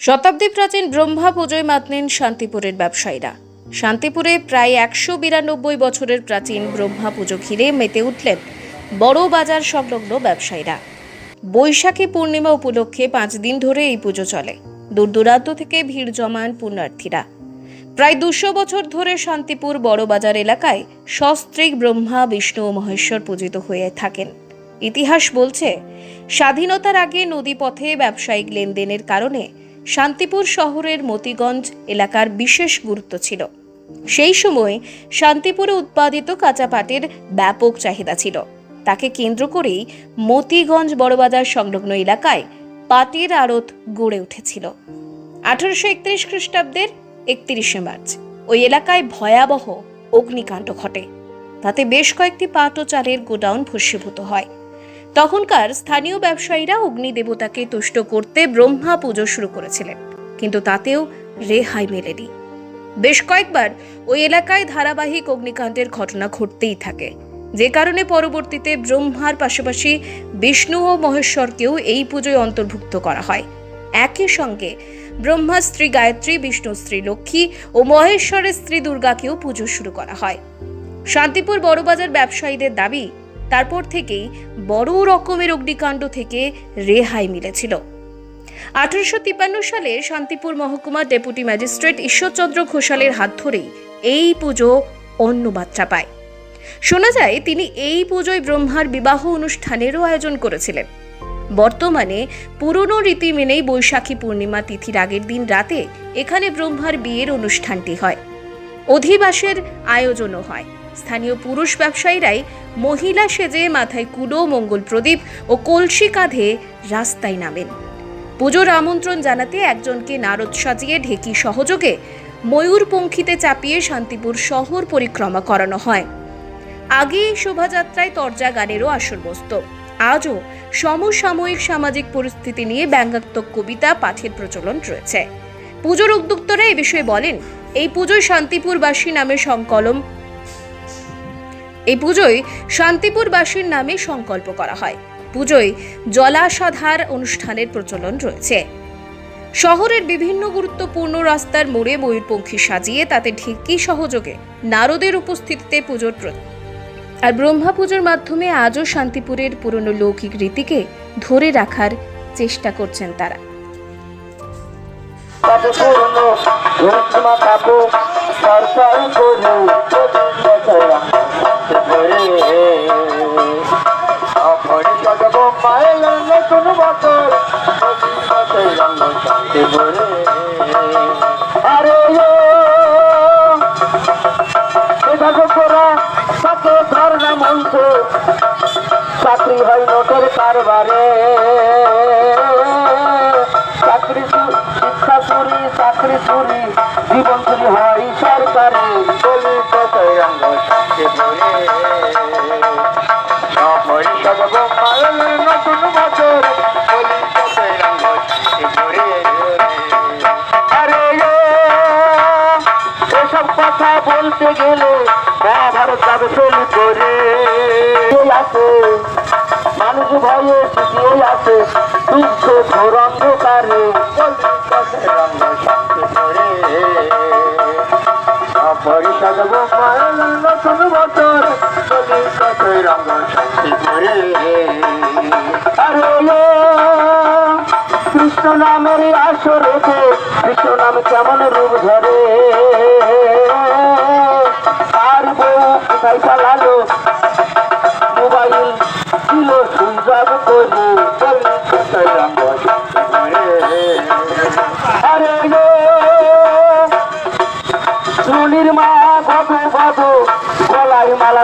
শতাব্দী প্রাচীন ব্রহ্মা পুজোয় মাত নেন শান্তিপুরের ব্যবসায়ীরা। শান্তিপুরে প্রায় একশো বিরানব্বই বছরের প্রাচীন ব্রহ্মা পুজো ঘিরে মেতে উঠলেন বড় বাজার সংলগ্ন ব্যবসায়ীরা। বৈশাখী পূর্ণিমা উপলক্ষে পাঁচ দিন ধরে এই পুজো চলে। দূর দূরান্ত থেকে ভিড় জমান পুণ্যার্থীরা। প্রায় দুশো বছর ধরে শান্তিপুর বড়বাজার এলাকায় সস্ত্রীক ব্রহ্মা, বিষ্ণু ও মহেশ্বর পূজিত হয়ে থাকেন। ইতিহাস বলছে, স্বাধীনতার আগে নদীপথে ব্যবসায়িক লেনদেনের কারণে শান্তিপুর শহরের মতিগঞ্জ এলাকার বিশেষ গুরুত্ব ছিল। সেই সময় শান্তিপুরে উৎপাদিত কাঁচা পাটের ব্যাপক চাহিদা ছিল। তাকে কেন্দ্র করেই মতিগঞ্জ বড়বাজার সংলগ্ন এলাকায় পাটের আড়ত গড়ে উঠেছিল। আঠারোশো একত্রিশ খ্রিস্টাব্দের একত্রিশে মার্চ ওই এলাকায় ভয়াবহ অগ্নিকাণ্ড ঘটে। তাতে বেশ কয়েকটি পাট ও চালের গোডাউন ভস্মীভূত হয়। তখনকার স্থানীয় ব্যবসায়ীরা অগ্নি দেবতাকে তুষ্ট করতে ব্রহ্মা পুজো শুরু করেছিলেন, কিন্তু তাতেও রেহাই মেলেনি। বেশ কয়েকবার ওই এলাকায় ধারাবাহিক অগ্নিকাণ্ডের ঘটনা ঘটতেই থাকে। যে কারণে পরবর্তীতে ব্রহ্মার পাশাপাশি বিষ্ণু ও মহেশ্বরকেও এই পুজোয় অন্তর্ভুক্ত করা হয়। একই সঙ্গে ব্রহ্মা স্ত্রী গায়ত্রী বিষ্ণু স্ত্রী লক্ষ্মী ও মহেশ্বরের স্ত্রী দুর্গাকেও পুজো শুরু করা হয়। শান্তিপুর বড়বাজার ব্যবসায়ীদের দাবি তারপর থেকেই বড় রকমের অগ্নিকাণ্ড থেকে রেহাই মিলেছিল। আঠারোশো তিপ্পান্ন সালে শান্তিপুর মহকুমা ডেপুটি ম্যাজিস্ট্রেট ঈশ্বরচন্দ্র ঘোষালের হাত ধরেই এই পুজো অন্য মাত্রা পায়। শোনা যায়, তিনি এই পুজোয় ব্রহ্মার বিবাহ অনুষ্ঠানেরও আয়োজন করেছিলেন। বর্তমানে পুরনো রীতি মেনেই বৈশাখী পূর্ণিমা তিথির আগের দিন রাতে এখানে ব্রহ্মার বিয়ের অনুষ্ঠানটি হয়। অধিবাসের আয়োজনও হয়। স্থানীয় পুরুষ ব্যবসায়ীরাই মহিলা সেজে মাথায় কুডো মঙ্গল প্রদীপ ও কলসি কাঁধে রাস্তায় নামেন। পুজোর আমন্ত্রণ জানাতে একজনকে নারদ সাজিয়ে ঢেকি সহযোগে ময়ূরপঙ্খিতে চাপিয়ে শান্তিপুর শহর পরিক্রমা করানো হয়। আগে এই শোভাযাত্রায় তরজা গানেরও আসর বসত আজও সমসাময়িক সামাজিক পরিস্থিতি নিয়ে ব্যঙ্গাত্মক কবিতা, পাঠের প্রচলন রয়েছে। পুজোর উদ্যোক্তরা এ বিষয়ে বলেন, এই পুজোয় শান্তিপুরবাসী নামে সংকলম এই পুজোয় শান্তিপুরবাসীর নামে সংকল্প করা হয়। পুজোয় জলাসাধার অনুষ্ঠানের প্রচলন রয়েছে। শহরের বিভিন্ন গুরুত্বপূর্ণ রাস্তার মোড়ে ময়ূরপঙ্খী সাজিয়ে তাতে ঢেকি সহযোগে নারদের উপস্থিতিতে পুজোর আর ব্রহ্মা পুজোর মাধ্যমে আজও শান্তিপুরের পুরনো লৌকিক রীতিকে ধরে রাখার চেষ্টা করছেন তারা। করে অপরিষদ বোম্বাইল নতুন বছর শান্তি ভরে আরে করা তাকে ধর্ণা মঞ্চ চাকরি হয় নোটের কারবারে চাকরি শিক্ষা চুরি চাকরি চুরি জীবন চুরি হয় সরকারে ভয়ে শিখিয়ে আছে দুঃখ ঘোর অন্ধকারে। পরিষদ নতুন বছর রঙ শান্তি করে আরে কৃষ্ণ নামের আসরেতে কৃষ্ণ নাম কেমন রূপ ধরে। আর বউ কোথায় চালালো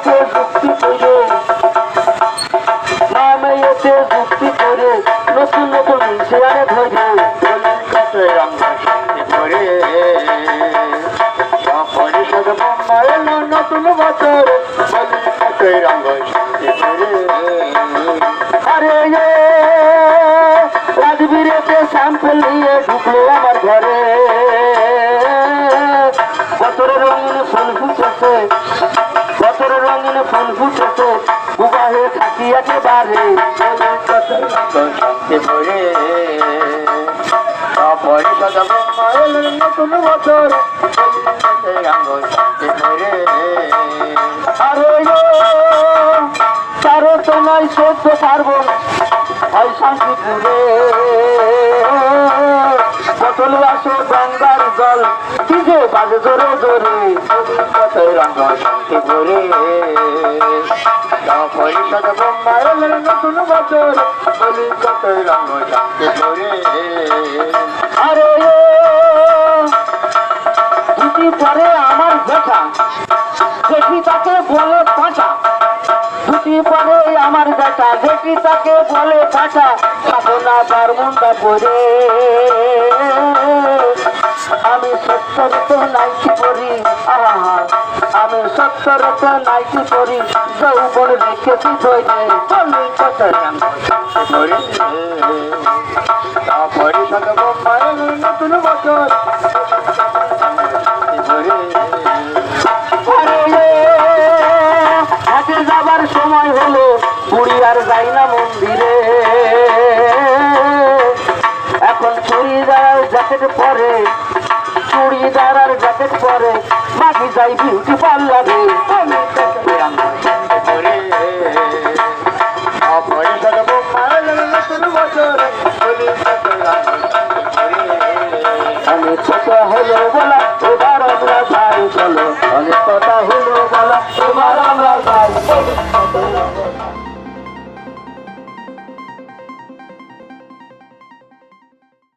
এসে যুক্তি করে, নামে এতে যুক্তি করে, নতুন নতুন শেয়ারে ধরে, কলিকাতায় রঙ শান্তি করে। পরিষদ বোম্বা এলো নতুন বছর, কলিকাতায় রঙ শান্তি করে। আরে রাজবীরেতে স্যাম্পল নিয়ে ঢুকলো আমার ঘরে। বছরের রঙিন ফুল ফুটেছে ফুল ফুটেছে উবাহে থাকি একেবারে। শান্তি নতুন বছর। শান্তি করে আরে এ তারও তো নয় সহ্য পারব হয় শান্তিপুরে গঙ্গার জল। কি যে বাজে জোরে জোরে। কতই রঙ শান্তিপুরে পরিষদ বোম্বা নতুন বছর। বলি কতই রঙ শান্তিপুরে আরে দুটি পরে আমার বেটা দেখি তাকে বলে পাঁচা। দুটি পরে আমার বেটা দেখি তাকে বলে পাঁচা খাব না তার মনটা পরে। আমি সত্তর তো নাইটি করি আমি সত্তর তো নাইটি করি যৌবন রেখেছি ধরে চলি কত করি পরিষদ বোম্বাই নতুন বছর। হাতে যারার জ্যাকেট পরে মাগি যাই বিউটি পার্লারে আমি ছোট হলো বলা, এবার আমরা ভাই চলো। অনেক কথা হলো